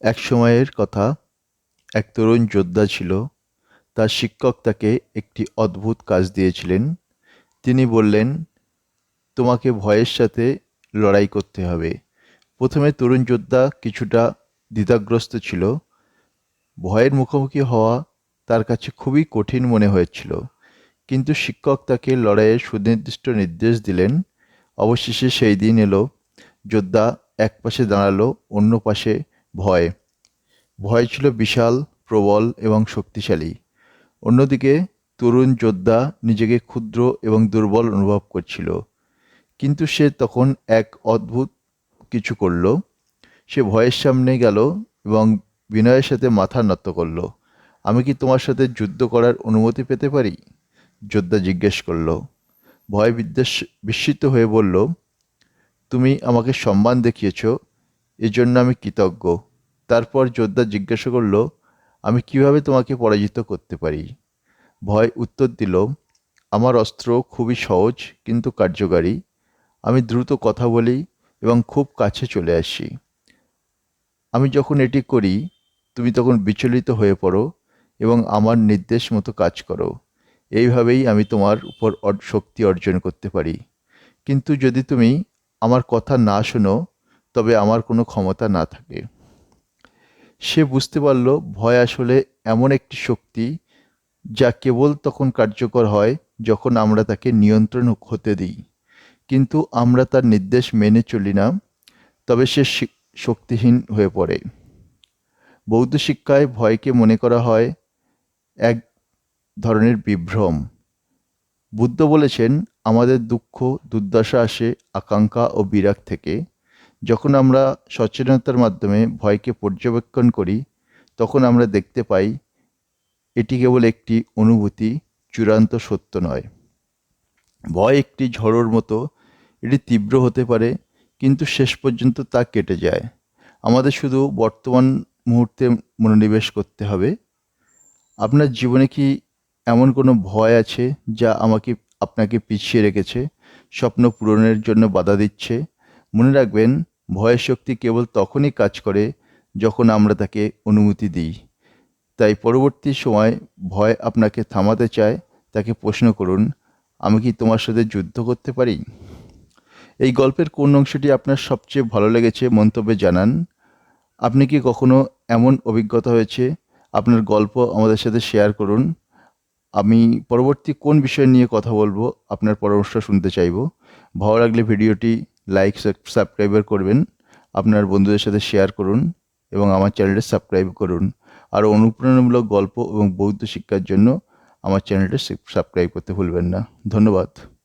এক সময়ের কথা, এক তরুণ যোদ্ধা ছিল। তার শিক্ষক তাকে একটি অদ্ভুত কাজ দিয়েছিলেন। তিনি বললেন, তোমাকে ভয়ের সাথে লড়াই করতে হবে। প্রথমে তরুণ যোদ্ধা কিছুটা দ্বিধাগ্রস্ত ছিল। ভয়ের মুখোমুখি হওয়া তার কাছে খুবই কঠিন মনে হয়েছিল। কিন্তু শিক্ষক তাকে লড়াইয়ের সুনির্দিষ্ট নির্দেশ দিলেন। অবশেষে সেই দিন এলো। যোদ্ধা এক পাশে দাঁড়াল, অন্য পাশে ভয়। ভয় ছিল বিশাল, প্রবল এবং শক্তিশালী। অন্যদিকে তরুণ যোদ্ধা নিজেকে ক্ষুদ্র এবং দুর্বল অনুভব করছিল। কিন্তু সে তখন এক অদ্ভুত কিছু করল। সে ভয়ের সামনে গেল এবং বিনয়ের সাথে মাথা নত করল। আমি কি তোমার সাথে যুদ্ধ করার অনুমতি পেতে পারি? যোদ্ধা জিজ্ঞেস করল। ভয় বিদ্বেষ বিস্মিত হয়ে বলল, তুমি আমাকে সম্মান দেখিয়েছ এজন্য আমি কৃতজ্ঞ। তারপর যোদ্ধা জিজ্ঞাসা করল, আমি কীভাবে তোমাকে পরাজিত করতে পারি? ভয় উত্তর দিল, আমার অস্ত্র খুবই সহজ, কিন্তু কার্যকারী। আমি দ্রুত কথা বলি এবং খুব কাছে চলে আসি। আমি যখন এটি করি, তুমি তখন বিচলিত হয়ে পড়ো এবং আমার নির্দেশ মতো কাজ করো। এইভাবেই আমি তোমার উপর শক্তি অর্জন করতে পারি। কিন্তু যদি তুমি আমার কথা না শোনো তবে আমার কোনো ক্ষমতা না থাকে। সে বুঝতে পারল ভয় আসলে এমন একটি শক্তি যা কেবল তখন কার্যকর হয় যখন আমরা তাকে নিয়ন্ত্রণ হতে দিই। কিন্তু আমরা তার নির্দেশ মেনে চলি না, তবে সে শক্তিহীন হয়ে পড়ে। বৌদ্ধ শিক্ষায় ভয়কে মনে করা হয় এক ধরনের বিভ্রম। বুদ্ধ বলেছেন, আমাদের দুঃখ, দুর্দশা আসে আকাঙ্ক্ষা ও বিরাগ থেকে। যখন আমরা সচেতনতার মাধ্যমে ভয়কে পর্যবেক্ষণ করি, তখন আমরা দেখতে পাই এটি কেবল একটি অনুভূতি, চূড়ান্ত সত্য নয়। ভয় একটি ঝড়োর মতো, এটি তীব্র হতে পারে, কিন্তু শেষ পর্যন্ত তা কেটে যায়। আমাদের শুধু বর্তমান মুহূর্তে মনোনিবেশ করতে হবে। আপনার জীবনে কি এমন কোনো ভয় আছে, যা আমাকে, আপনাকে পিছিয়ে রেখেছে, স্বপ্ন পূরণের জন্য বাধা দিচ্ছে? মনে রাখবেন, ভয়ের শক্তি কেবল তখনই কাজ করে যখন আমরা তাকে অনুমতি দিই। তাই পরবর্তী সময় ভয় আপনাকে থামাতে চায়, তাকে প্রশ্ন করুন, আমি কি তোমার সাথে যুদ্ধ করতে পারি? এই গল্পের কোন অংশটি আপনার সবচেয়ে ভালো লেগেছে মন্তব্যে জানান। আপনি কি কখনো এমন অভিজ্ঞতা হয়েছে? আপনার গল্প আমাদের সাথে শেয়ার করুন। আমি পরবর্তী কোন বিষয় নিয়ে কথা বলব, আপনার পরামর্শ শুনতে চাইব। ভালো লাগলে ভিডিওটি লাইক সাবস্ক্রাইবার করবেন, আপনার বন্ধুদের সাথে শেয়ার করুন, এবং আমার চ্যানেলটা সাবস্ক্রাইব করুন। আরও অনুপ্রেরণামূলক গল্প এবং বৌদ্ধ শিক্ষার জন্য আমার চ্যানেলটা সাবস্ক্রাইব করতে ভুলবেন না। ধন্যবাদ।